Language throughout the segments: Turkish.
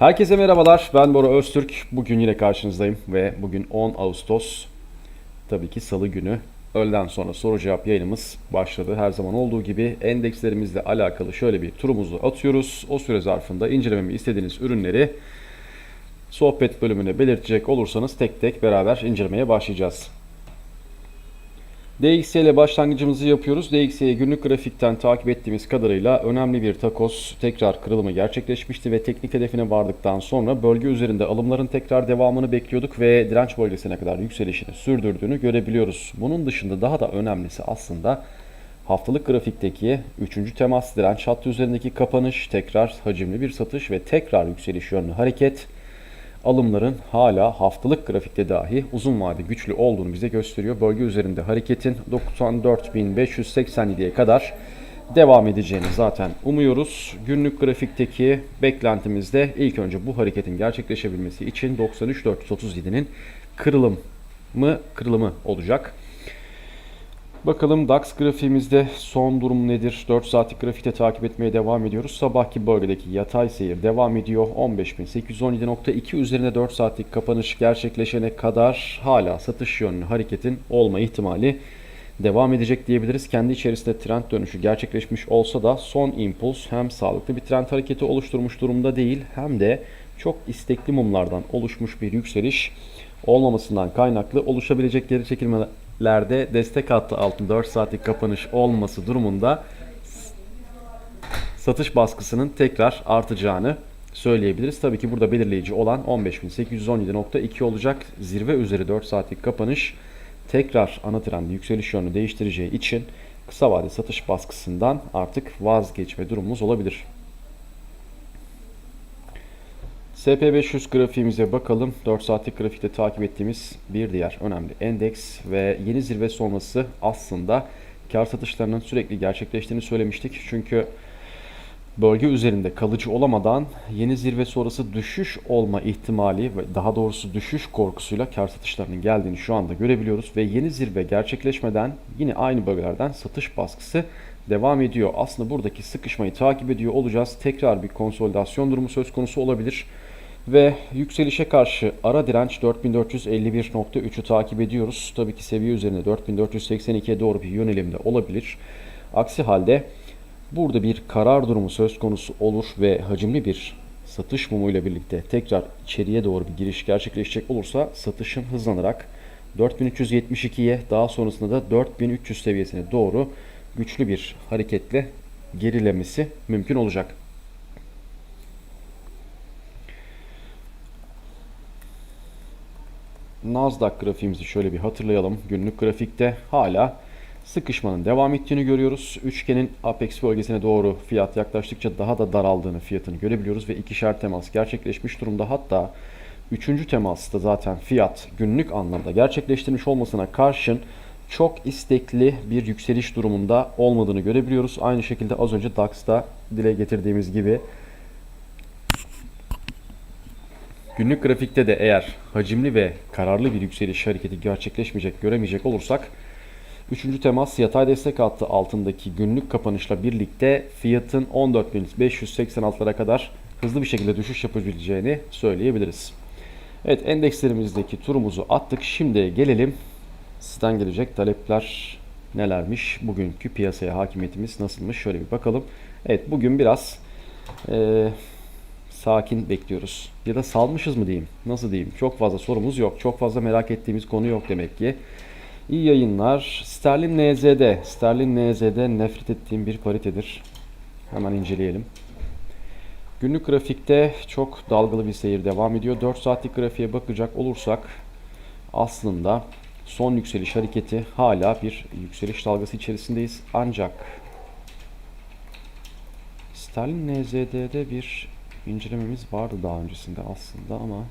Herkese merhabalar. Ben Bora Öztürk. Bugün yine karşınızdayım ve bugün 10 Ağustos. Tabii ki Salı günü. Öğleden sonra soru cevap yayınımız başladı. Her zaman olduğu gibi endekslerimizle alakalı şöyle bir turumuzu atıyoruz. O süre zarfında incelememi istediğiniz ürünleri sohbet bölümüne belirtecek olursanız tek tek beraber incelemeye başlayacağız. DXY ile başlangıcımızı yapıyoruz. DXY'yi günlük grafikten takip ettiğimiz kadarıyla önemli bir takos tekrar kırılımı gerçekleşmişti ve teknik hedefine vardıktan sonra bölge üzerinde alımların tekrar devamını bekliyorduk ve direnç bölgesine kadar yükselişini sürdürdüğünü görebiliyoruz. Bunun dışında daha da önemlisi aslında haftalık grafikteki 3. temas direnç hattı üzerindeki kapanış, tekrar hacimli bir satış ve tekrar yükseliş yönlü hareket alımların hala haftalık grafikte dahi uzun vade güçlü olduğunu bize gösteriyor. Bölge üzerinde hareketin 94.587'ye kadar devam edeceğini zaten umuyoruz. Günlük grafikteki beklentimizde ilk önce bu hareketin gerçekleşebilmesi için 93.437'nin kırılım mı kırılımı olacak. Bakalım DAX grafiğimizde son durum nedir? 4 saatlik grafikte takip etmeye devam ediyoruz. Sabahki bölgedeki yatay seyir devam ediyor. 15.817.2 üzerine 4 saatlik kapanış gerçekleşene kadar hala satış yönlü hareketin olma ihtimali devam edecek diyebiliriz. Kendi içerisinde trend dönüşü gerçekleşmiş olsa da son impuls hem sağlıklı bir trend hareketi oluşturmuş durumda değil hem de çok istekli mumlardan oluşmuş bir yükseliş olmamasından kaynaklı oluşabilecek geri çekilmelerde destek hattı altında 4 saatlik kapanış olması durumunda satış baskısının tekrar artacağını söyleyebiliriz. Tabii ki burada belirleyici olan 15.817.2 olacak. Zirve üzeri 4 saatlik kapanış tekrar ana trendi yükseliş yönünü değiştireceği için kısa vade satış baskısından artık vazgeçme durumumuz olabilir. SP500 grafiğimize bakalım. 4 saatlik grafikte takip ettiğimiz bir diğer önemli endeks ve yeni zirve sonrası aslında kar satışlarının sürekli gerçekleştiğini söylemiştik. Çünkü bölge üzerinde kalıcı olamadan yeni zirve sonrası düşüş olma ihtimali ve daha doğrusu düşüş korkusuyla kar satışlarının geldiğini şu anda görebiliyoruz ve yeni zirve gerçekleşmeden yine aynı bölgelerden satış baskısı devam ediyor. Aslında buradaki sıkışmayı takip ediyor olacağız. Tekrar bir konsolidasyon durumu söz konusu olabilir. Ve yükselişe karşı ara direnç 4451.3'ü takip ediyoruz. Tabii ki seviye üzerinde 4482'ye doğru bir yönelimde olabilir. Aksi halde burada bir karar durumu söz konusu olur ve hacimli bir satış mumuyla birlikte tekrar içeriye doğru bir giriş gerçekleşecek olursa satışın hızlanarak 4372'ye daha sonrasında da 4300 seviyesine doğru güçlü bir hareketle gerilemesi mümkün olacak. Nasdaq grafiğimizi şöyle bir hatırlayalım. Günlük grafikte hala sıkışmanın devam ettiğini görüyoruz. Üçgenin apex bölgesine doğru fiyat yaklaştıkça daha da daraldığını fiyatını görebiliyoruz ve ikişer temas gerçekleşmiş durumda. Hatta üçüncü temasta zaten fiyat günlük anlamda gerçekleştirmiş olmasına karşın çok istekli bir yükseliş durumunda olmadığını görebiliyoruz. Aynı şekilde az önce DAX'ta dile getirdiğimiz gibi günlük grafikte de eğer hacimli ve kararlı bir yükseliş hareketi gerçekleşmeyecek, göremeyecek olursak 3. temas yatay destek hattı altındaki günlük kapanışla birlikte fiyatın 14.586'lara kadar hızlı bir şekilde düşüş yapabileceğini söyleyebiliriz. Evet endekslerimizdeki turumuzu attık. Şimdi gelelim sizden gelecek talepler nelermiş? Bugünkü piyasaya hakimiyetimiz nasılmış? Şöyle bir bakalım. Evet bugün biraz e, sakin bekliyoruz. Ya da salmışız mı diyeyim? Nasıl diyeyim? Çok fazla sorumuz yok. Çok fazla merak ettiğimiz konu yok demek ki. İyi yayınlar. Sterlin NZD. Sterlin NZD nefret ettiğim bir paritedir. Hemen inceleyelim. Günlük grafikte çok dalgalı bir seyir devam ediyor. 4 saatlik grafiğe bakacak olursak aslında son yükseliş hareketi hala bir yükseliş dalgası içerisindeyiz. Ancak Sterlin NZD'de bir incelememiz vardı daha öncesinde aslında ama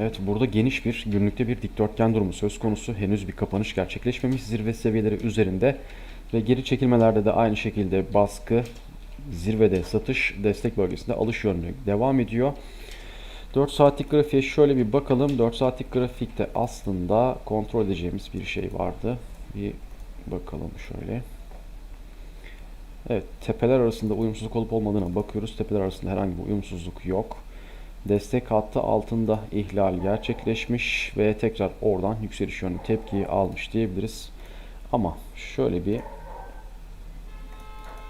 Evet burada geniş bir günlükte bir dikdörtgen durumu söz konusu. Henüz bir kapanış gerçekleşmemiş zirve seviyeleri üzerinde ve geri çekilmelerde de aynı şekilde baskı zirvede satış destek bölgesinde alış yönlü devam ediyor. 4 saatlik grafiğe şöyle bir bakalım. 4 saatlik grafikte aslında kontrol edeceğimiz bir şey vardı. Bir bakalım şöyle. Evet, tepeler arasında uyumsuzluk olup olmadığına bakıyoruz. Tepeler arasında herhangi bir uyumsuzluk yok. Destek hattı altında ihlal gerçekleşmiş ve tekrar oradan yükseliş yönlü tepkiyi almış diyebiliriz. Ama şöyle bir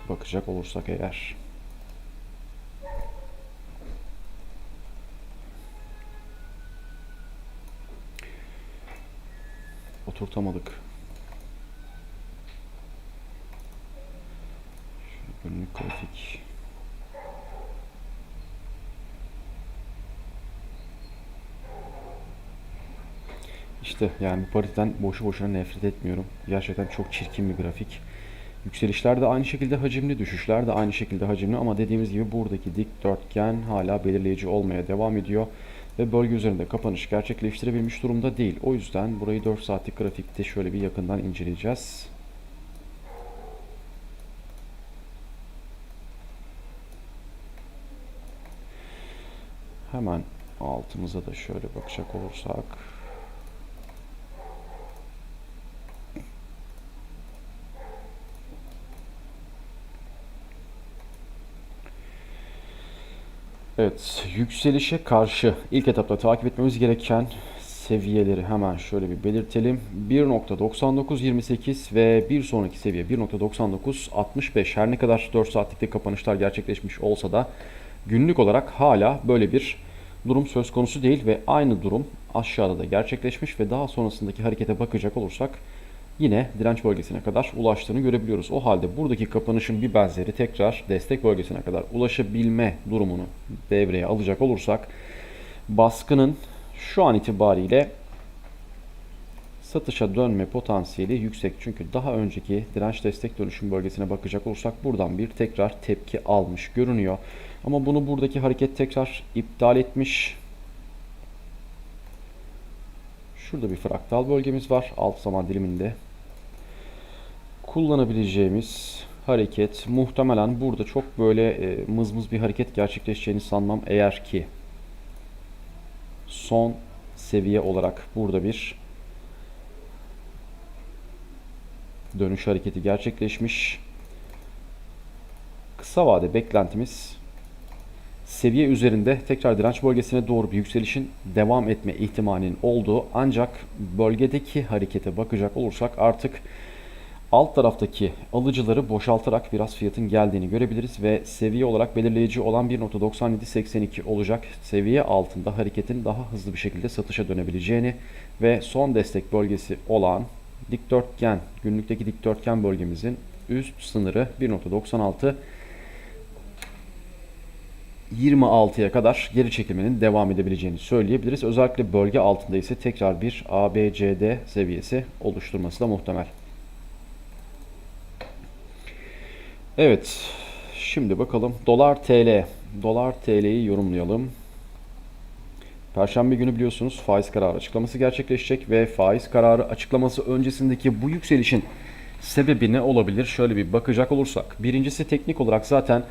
bakacak olursak eğer oturtamadık. Günlük grafik. İşte yani bu pariteden boşu boşuna nefret etmiyorum. Gerçekten çok çirkin bir grafik. Yükselişler de aynı şekilde hacimli, düşüşler de aynı şekilde hacimli ama dediğimiz gibi buradaki dikdörtgen hala belirleyici olmaya devam ediyor ve bölge üzerinde kapanış gerçekleştirebilmiş durumda değil. O yüzden burayı 4 saatlik grafikte şöyle bir yakından inceleyeceğiz. Hemen altımıza da şöyle bakacak olursak Evet, yükselişe karşı ilk etapta takip etmemiz gereken seviyeleri hemen şöyle bir belirtelim. 1.9928 ve bir sonraki seviye 1.9965 her ne kadar 4 saatlikte kapanışlar gerçekleşmiş olsa da günlük olarak hala böyle bir durum söz konusu değil ve aynı durum aşağıda da gerçekleşmiş ve daha sonrasındaki harekete bakacak olursak yine direnç bölgesine kadar ulaştığını görebiliyoruz. O halde buradaki kapanışın bir benzeri tekrar destek bölgesine kadar ulaşabilme durumunu devreye alacak olursak baskının şu an itibariyle satışa dönme potansiyeli yüksek. Çünkü daha önceki direnç destek dönüşüm bölgesine bakacak olursak buradan bir tekrar tepki almış görünüyor. Ama bunu buradaki hareket tekrar iptal etmiş. Şurada bir fraktal bölgemiz var alt zaman diliminde kullanabileceğimiz hareket muhtemelen burada çok böyle e, mızmız bir hareket gerçekleşeceğini sanmam eğer ki son seviye olarak burada bir dönüş hareketi gerçekleşmiş. Kısa vade beklentimiz seviye üzerinde tekrar direnç bölgesine doğru bir yükselişin devam etme ihtimalinin olduğu ancak bölgedeki harekete bakacak olursak artık alt taraftaki alıcıları boşaltarak biraz fiyatın geldiğini görebiliriz ve seviye olarak belirleyici olan 1.9782 olacak. Seviye altında hareketin daha hızlı bir şekilde satışa dönebileceğini ve son destek bölgesi olan dikdörtgen, günlükteki dikdörtgen bölgemizin üst sınırı 1.96 26'ya kadar geri çekilmenin devam edebileceğini söyleyebiliriz. Özellikle bölge altında ise tekrar bir ABCD seviyesi oluşturması da muhtemel. Evet. Şimdi bakalım. Dolar TL. Dolar TL'yi yorumlayalım. Perşembe günü biliyorsunuz faiz kararı açıklaması gerçekleşecek ve faiz kararı açıklaması öncesindeki bu yükselişin sebebi ne olabilir? Şöyle bir bakacak olursak. Birincisi teknik olarak zaten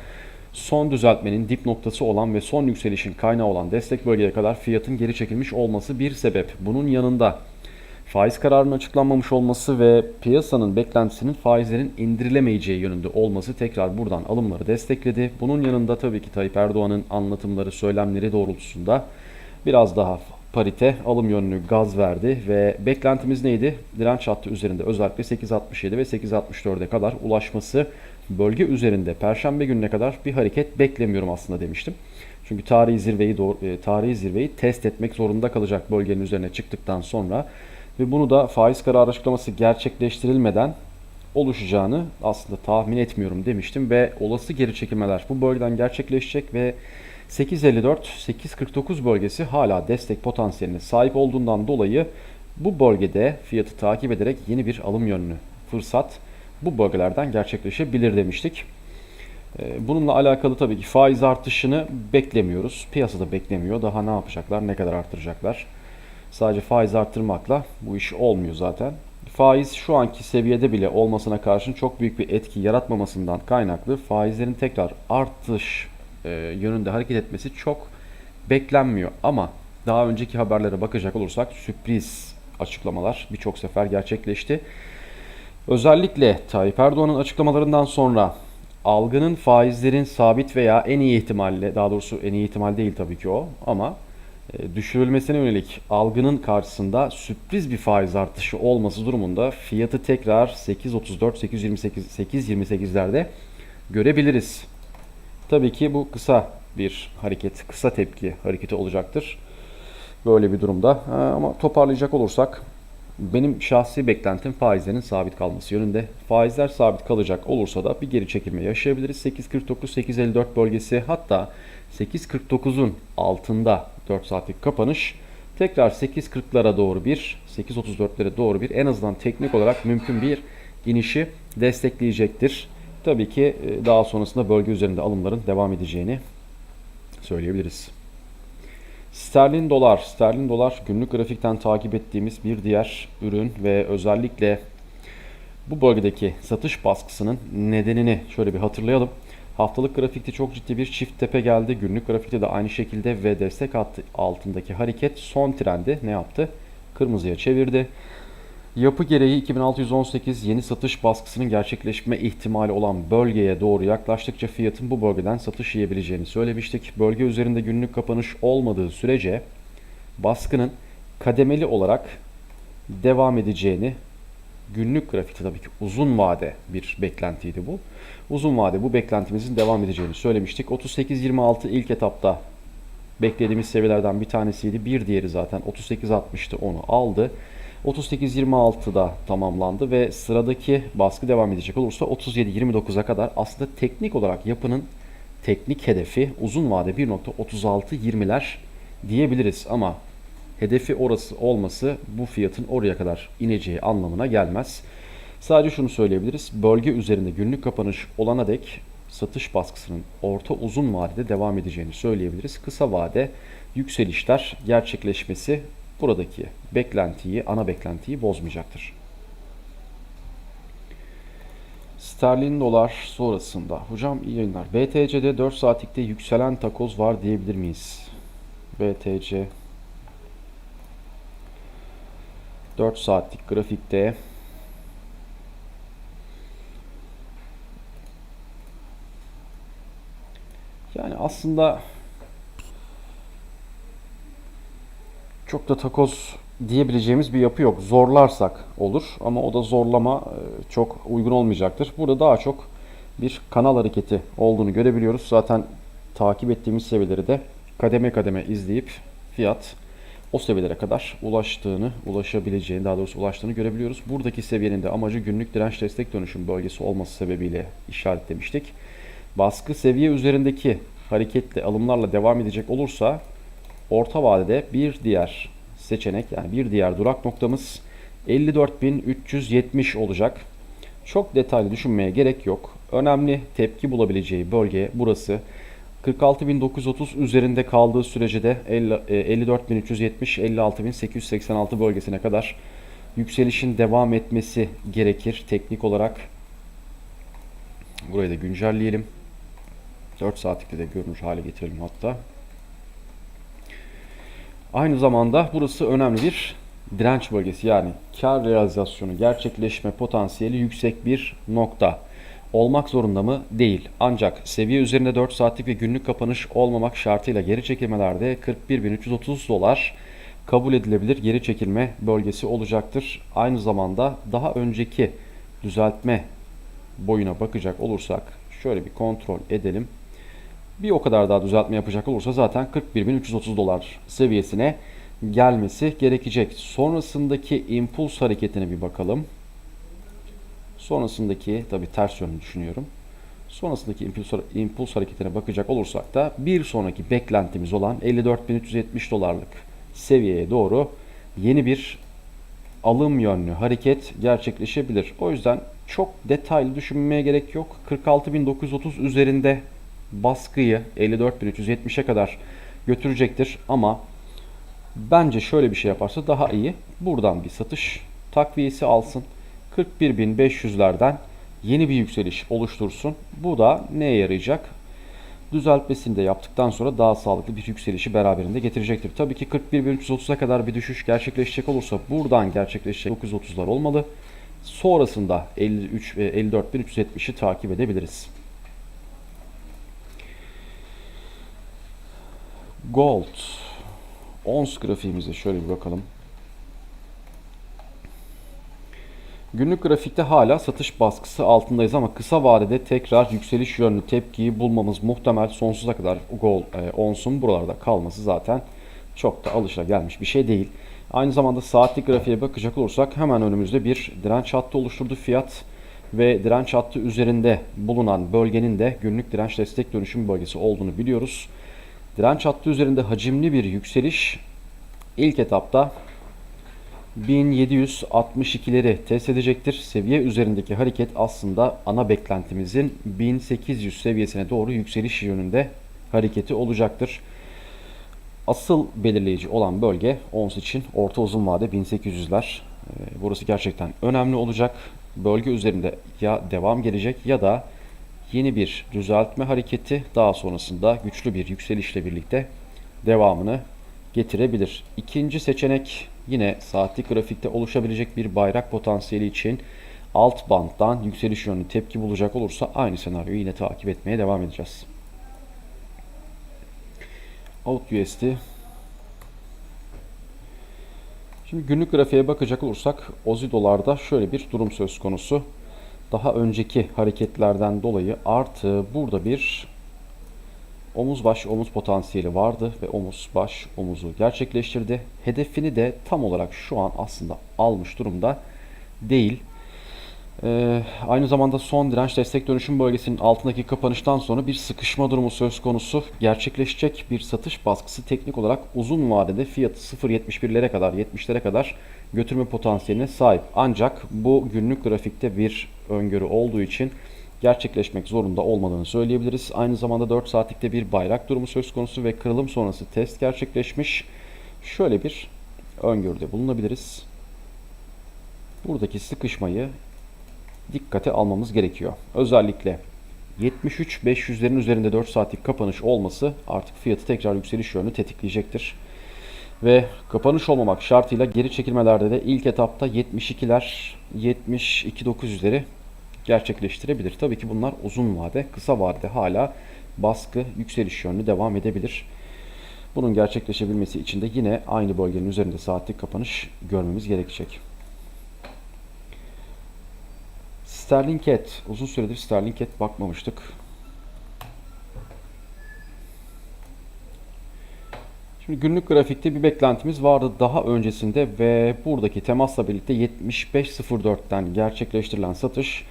son düzeltmenin dip noktası olan ve son yükselişin kaynağı olan destek bölgeye kadar fiyatın geri çekilmiş olması bir sebep. Bunun yanında faiz kararının açıklanmamış olması ve piyasanın beklentisinin faizlerin indirilemeyeceği yönünde olması tekrar buradan alımları destekledi. Bunun yanında tabii ki Tayyip Erdoğan'ın anlatımları, söylemleri doğrultusunda biraz daha parite alım yönlü gaz verdi ve beklentimiz neydi? Direnç hattı üzerinde özellikle 8.67 ve 8.64'e kadar ulaşması bölge üzerinde perşembe gününe kadar bir hareket beklemiyorum aslında demiştim. Çünkü tarihi zirveyi doğru, e, tarihi zirveyi test etmek zorunda kalacak bölgenin üzerine çıktıktan sonra ve bunu da faiz kararı açıklaması gerçekleştirilmeden oluşacağını aslında tahmin etmiyorum demiştim ve olası geri çekilmeler bu bölgeden gerçekleşecek ve 8.54-8.49 bölgesi hala destek potansiyeline sahip olduğundan dolayı bu bölgede fiyatı takip ederek yeni bir alım yönlü fırsat bu bölgelerden gerçekleşebilir demiştik. Ee, bununla alakalı tabii ki faiz artışını beklemiyoruz. Piyasada beklemiyor. Daha ne yapacaklar, ne kadar arttıracaklar? Sadece faiz arttırmakla bu iş olmuyor zaten. Faiz şu anki seviyede bile olmasına karşın çok büyük bir etki yaratmamasından kaynaklı faizlerin tekrar artış e, yönünde hareket etmesi çok beklenmiyor. Ama daha önceki haberlere bakacak olursak sürpriz açıklamalar birçok sefer gerçekleşti. Özellikle Tayyip Erdoğan'ın açıklamalarından sonra algının faizlerin sabit veya en iyi ihtimalle daha doğrusu en iyi ihtimal değil tabii ki o ama e, düşürülmesine yönelik algının karşısında sürpriz bir faiz artışı olması durumunda fiyatı tekrar 8.34 8.28 8.28'lerde görebiliriz. Tabii ki bu kısa bir hareket, kısa tepki hareketi olacaktır. Böyle bir durumda. Ha, Ama toparlayacak olursak benim şahsi beklentim faizlerin sabit kalması yönünde. Faizler sabit kalacak olursa da bir geri çekilme yaşayabiliriz. 8.49-8.54 bölgesi hatta 8.49'un altında 4 saatlik kapanış tekrar 8.40'lara doğru bir 8.34'lere doğru bir en azından teknik olarak mümkün bir inişi destekleyecektir. Tabii ki e, daha sonrasında bölge üzerinde alımların devam edeceğini söyleyebiliriz. Sterlin dolar, sterlin dolar günlük grafikten takip ettiğimiz bir diğer ürün ve özellikle bu bölgedeki satış baskısının nedenini şöyle bir hatırlayalım. Haftalık grafikte çok ciddi bir çift tepe geldi. Günlük grafikte de aynı şekilde ve destek altındaki hareket son trendi ne yaptı? Kırmızıya çevirdi. Yapı gereği 2618 yeni satış baskısının gerçekleşme ihtimali olan bölgeye doğru yaklaştıkça fiyatın bu bölgeden satış yiyebileceğini söylemiştik. Bölge üzerinde günlük kapanış olmadığı sürece baskının kademeli olarak devam edeceğini günlük grafikte tabii ki uzun vade bir beklentiydi bu. Uzun vade bu beklentimizin devam edeceğini söylemiştik. 38-26 ilk etapta beklediğimiz seviyelerden bir tanesiydi. Bir diğeri zaten 38-60'tı onu aldı. 38-26'da tamamlandı ve sıradaki baskı devam edecek olursa 37-29'a kadar aslında teknik olarak yapının teknik hedefi uzun vade 1.36-20'ler diyebiliriz ama hedefi orası olması bu fiyatın oraya kadar ineceği anlamına gelmez. Sadece şunu söyleyebiliriz. Bölge üzerinde günlük kapanış olana dek satış baskısının orta uzun vadede devam edeceğini söyleyebiliriz. Kısa vade yükselişler gerçekleşmesi buradaki beklentiyi, ana beklentiyi bozmayacaktır. Sterlin dolar sonrasında. Hocam iyi yayınlar. BTC'de 4 saatlikte yükselen takoz var diyebilir miyiz? BTC 4 saatlik grafikte yani aslında çok da takoz diyebileceğimiz bir yapı yok. Zorlarsak olur ama o da zorlama e, çok uygun olmayacaktır. Burada daha çok bir kanal hareketi olduğunu görebiliyoruz. Zaten takip ettiğimiz seviyeleri de kademe kademe izleyip fiyat o seviyelere kadar ulaştığını, ulaşabileceğini, daha doğrusu ulaştığını görebiliyoruz. Buradaki seviyenin de amacı günlük direnç destek dönüşüm bölgesi olması sebebiyle işaretlemiştik. Baskı seviye üzerindeki hareketle, alımlarla devam edecek olursa orta vadede bir diğer seçenek yani bir diğer durak noktamız 54.370 olacak. Çok detaylı düşünmeye gerek yok. Önemli tepki bulabileceği bölge burası. 46.930 üzerinde kaldığı sürece de 54.370 56.886 bölgesine kadar yükselişin devam etmesi gerekir teknik olarak. Burayı da güncelleyelim. 4 saatlikte de görünür hale getirelim hatta. Aynı zamanda burası önemli bir direnç bölgesi yani kar realizasyonu gerçekleşme potansiyeli yüksek bir nokta. Olmak zorunda mı? Değil. Ancak seviye üzerinde 4 saatlik ve günlük kapanış olmamak şartıyla geri çekilmelerde 41.330 dolar kabul edilebilir geri çekilme bölgesi olacaktır. Aynı zamanda daha önceki düzeltme boyuna bakacak olursak şöyle bir kontrol edelim bir o kadar daha düzeltme yapacak olursa zaten 41.330 dolar seviyesine gelmesi gerekecek. Sonrasındaki impuls hareketine bir bakalım. Sonrasındaki tabi ters yönünü düşünüyorum. Sonrasındaki impuls, impuls hareketine bakacak olursak da bir sonraki beklentimiz olan 54.370 dolarlık seviyeye doğru yeni bir alım yönlü hareket gerçekleşebilir. O yüzden çok detaylı düşünmeye gerek yok. 46.930 üzerinde baskıyı 54.370'e kadar götürecektir ama bence şöyle bir şey yaparsa daha iyi. Buradan bir satış takviyesi alsın. 41.500'lerden yeni bir yükseliş oluştursun. Bu da neye yarayacak? Düzeltmesini de yaptıktan sonra daha sağlıklı bir yükselişi beraberinde getirecektir. Tabii ki 41.330'a kadar bir düşüş gerçekleşecek olursa buradan gerçekleşecek 930'lar olmalı. Sonrasında 53 ve 54.370'i takip edebiliriz. Gold. Ons grafiğimize şöyle bir bakalım. Günlük grafikte hala satış baskısı altındayız ama kısa vadede tekrar yükseliş yönlü tepkiyi bulmamız muhtemel sonsuza kadar gold e, onsun buralarda kalması zaten çok da alışılagelmiş bir şey değil. Aynı zamanda saatlik grafiğe bakacak olursak hemen önümüzde bir direnç hattı oluşturdu fiyat ve direnç hattı üzerinde bulunan bölgenin de günlük direnç destek dönüşüm bölgesi olduğunu biliyoruz. Direnç hattı üzerinde hacimli bir yükseliş ilk etapta 1762'leri test edecektir. Seviye üzerindeki hareket aslında ana beklentimizin 1800 seviyesine doğru yükseliş yönünde hareketi olacaktır. Asıl belirleyici olan bölge ons için orta uzun vade 1800'ler. Ee, Burası gerçekten önemli olacak. Bölge üzerinde ya devam gelecek ya da yeni bir düzeltme hareketi daha sonrasında güçlü bir yükselişle birlikte devamını getirebilir. İkinci seçenek yine saatlik grafikte oluşabilecek bir bayrak potansiyeli için alt banttan yükseliş yönlü tepki bulacak olursa aynı senaryoyu yine takip etmeye devam edeceğiz. Out Şimdi günlük grafiğe bakacak olursak Ozi dolarda şöyle bir durum söz konusu. Daha önceki hareketlerden dolayı artı burada bir omuz baş omuz potansiyeli vardı ve omuz baş omuzu gerçekleştirdi. Hedefini de tam olarak şu an aslında almış durumda değil. Ee, aynı zamanda son direnç destek dönüşüm bölgesinin altındaki kapanıştan sonra bir sıkışma durumu söz konusu gerçekleşecek bir satış baskısı teknik olarak uzun vadede fiyatı 0.71'lere kadar 70'lere kadar götürme potansiyeline sahip. Ancak bu günlük grafikte bir öngörü olduğu için gerçekleşmek zorunda olmadığını söyleyebiliriz. Aynı zamanda 4 saatlikte bir bayrak durumu söz konusu ve kırılım sonrası test gerçekleşmiş. Şöyle bir öngörüde bulunabiliriz. Buradaki sıkışmayı dikkate almamız gerekiyor. Özellikle 73 500'lerin üzerinde 4 saatlik kapanış olması artık fiyatı tekrar yükseliş yönünü tetikleyecektir. Ve kapanış olmamak şartıyla geri çekilmelerde de ilk etapta 72'ler 72 900'leri gerçekleştirebilir. Tabii ki bunlar uzun vade, kısa vadede hala baskı yükseliş yönlü devam edebilir. Bunun gerçekleşebilmesi için de yine aynı bölgenin üzerinde saatlik kapanış görmemiz gerekecek. Sterling Cat. Uzun süredir Sterling Cat bakmamıştık. Şimdi günlük grafikte bir beklentimiz vardı daha öncesinde ve buradaki temasla birlikte 75.04'ten gerçekleştirilen satış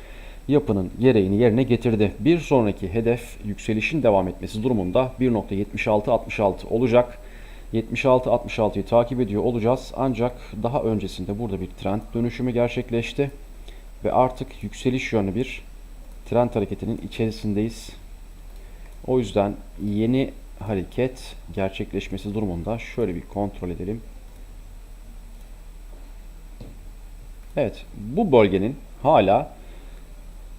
yapının gereğini yerine getirdi. Bir sonraki hedef yükselişin devam etmesi durumunda 1.7666 olacak. 76-66'yı takip ediyor olacağız. Ancak daha öncesinde burada bir trend dönüşümü gerçekleşti. Ve artık yükseliş yönlü bir trend hareketinin içerisindeyiz. O yüzden yeni hareket gerçekleşmesi durumunda şöyle bir kontrol edelim. Evet, bu bölgenin hala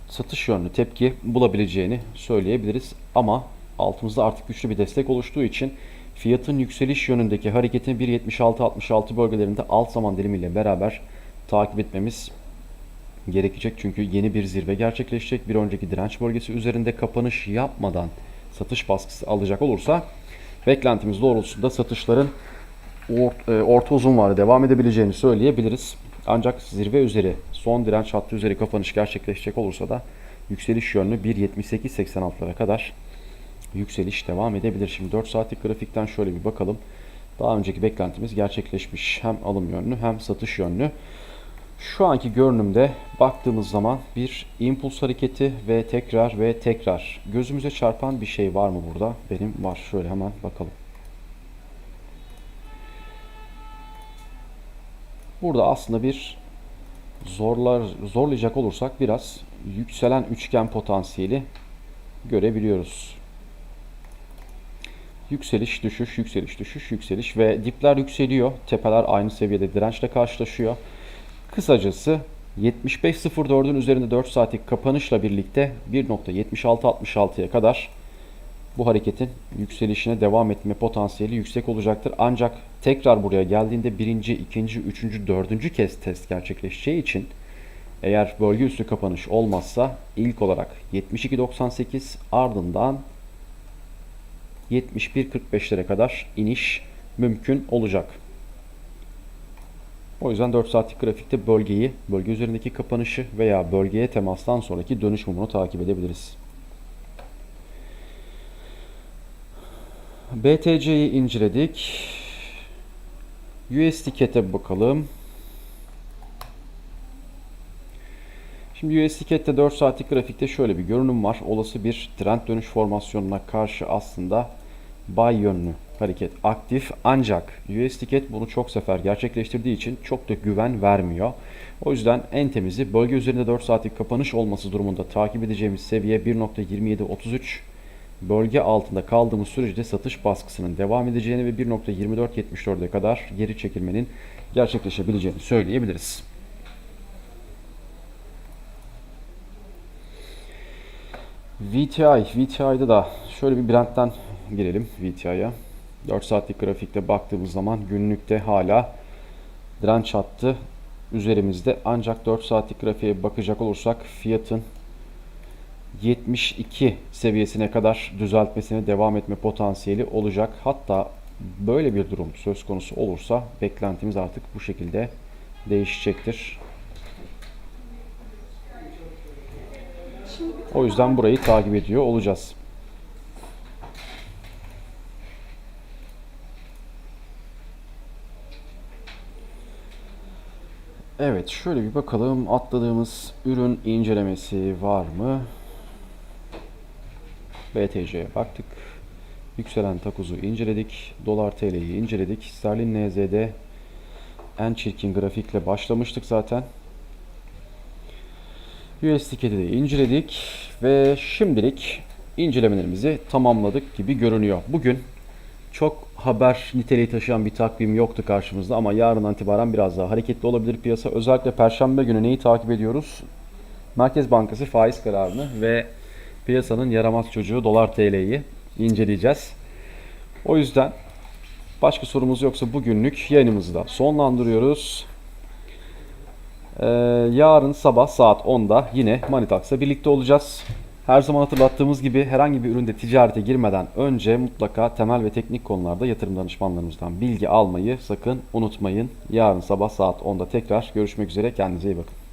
satış yönlü tepki bulabileceğini söyleyebiliriz. Ama altımızda artık güçlü bir destek oluştuğu için fiyatın yükseliş yönündeki hareketini 1.76-66 bölgelerinde alt zaman dilimiyle beraber takip etmemiz gerekecek. Çünkü yeni bir zirve gerçekleşecek. Bir önceki direnç bölgesi üzerinde kapanış yapmadan satış baskısı alacak olursa beklentimiz doğrultusunda satışların e, orta uzun vadede devam edebileceğini söyleyebiliriz. Ancak zirve üzeri son direnç hattı üzeri kapanış gerçekleşecek olursa da yükseliş yönlü 1.78.86'lara kadar yükseliş devam edebilir. Şimdi 4 saatlik grafikten şöyle bir bakalım. Daha önceki beklentimiz gerçekleşmiş. Hem alım yönlü hem satış yönlü. Şu anki görünümde baktığımız zaman bir impuls hareketi ve tekrar ve tekrar gözümüze çarpan bir şey var mı burada? Benim var. Şöyle hemen bakalım. Burada aslında bir zorlar zorlayacak olursak biraz yükselen üçgen potansiyeli görebiliyoruz. Yükseliş, düşüş, yükseliş, düşüş, yükseliş ve dipler yükseliyor. Tepeler aynı seviyede dirençle karşılaşıyor. Kısacası 75.04'ün üzerinde 4 saatlik kapanışla birlikte 1.7666'ya kadar bu hareketin yükselişine devam etme potansiyeli yüksek olacaktır. Ancak tekrar buraya geldiğinde birinci, ikinci, üçüncü, dördüncü kez test gerçekleşeceği için eğer bölge üstü kapanış olmazsa ilk olarak 72.98 ardından 71.45'lere kadar iniş mümkün olacak. O yüzden 4 saatlik grafikte bölgeyi, bölge üzerindeki kapanışı veya bölgeye temastan sonraki dönüş mumunu takip edebiliriz. BTC'yi inceledik. USD CAT'e bakalım. Şimdi USD CAT'te 4 saatlik grafikte şöyle bir görünüm var. Olası bir trend dönüş formasyonuna karşı aslında buy yönlü hareket aktif ancak USD CAT bunu çok sefer gerçekleştirdiği için çok da güven vermiyor. O yüzden en temizi bölge üzerinde 4 saatlik kapanış olması durumunda takip edeceğimiz seviye 1.2733 bölge altında kaldığımız sürece satış baskısının devam edeceğini ve 1.2474'e kadar geri çekilmenin gerçekleşebileceğini söyleyebiliriz. VTI, VTI'de da şöyle bir Brent'ten girelim VTI'ye. 4 saatlik grafikte baktığımız zaman günlükte hala direnç hattı üzerimizde. Ancak 4 saatlik grafiğe bakacak olursak fiyatın 72 seviyesine kadar düzeltmesine devam etme potansiyeli olacak. Hatta böyle bir durum söz konusu olursa beklentimiz artık bu şekilde değişecektir. O yüzden burayı takip ediyor olacağız. Evet şöyle bir bakalım atladığımız ürün incelemesi var mı? BTC'ye baktık. Yükselen takuzu inceledik. Dolar TL'yi inceledik. Sterlin NZ'de en çirkin grafikle başlamıştık zaten. USDK'de de inceledik ve şimdilik incelemelerimizi tamamladık gibi görünüyor. Bugün çok haber niteliği taşıyan bir takvim yoktu karşımızda ama yarından itibaren biraz daha hareketli olabilir piyasa. Özellikle Perşembe günü neyi takip ediyoruz? Merkez Bankası faiz kararını ve piyasanın yaramaz çocuğu dolar TL'yi inceleyeceğiz. O yüzden başka sorumuz yoksa bugünlük yayınımızı da sonlandırıyoruz. Ee, yarın sabah saat 10'da yine Manitax'la birlikte olacağız. Her zaman hatırlattığımız gibi herhangi bir üründe ticarete girmeden önce mutlaka temel ve teknik konularda yatırım danışmanlarımızdan bilgi almayı sakın unutmayın. Yarın sabah saat 10'da tekrar görüşmek üzere. Kendinize iyi bakın.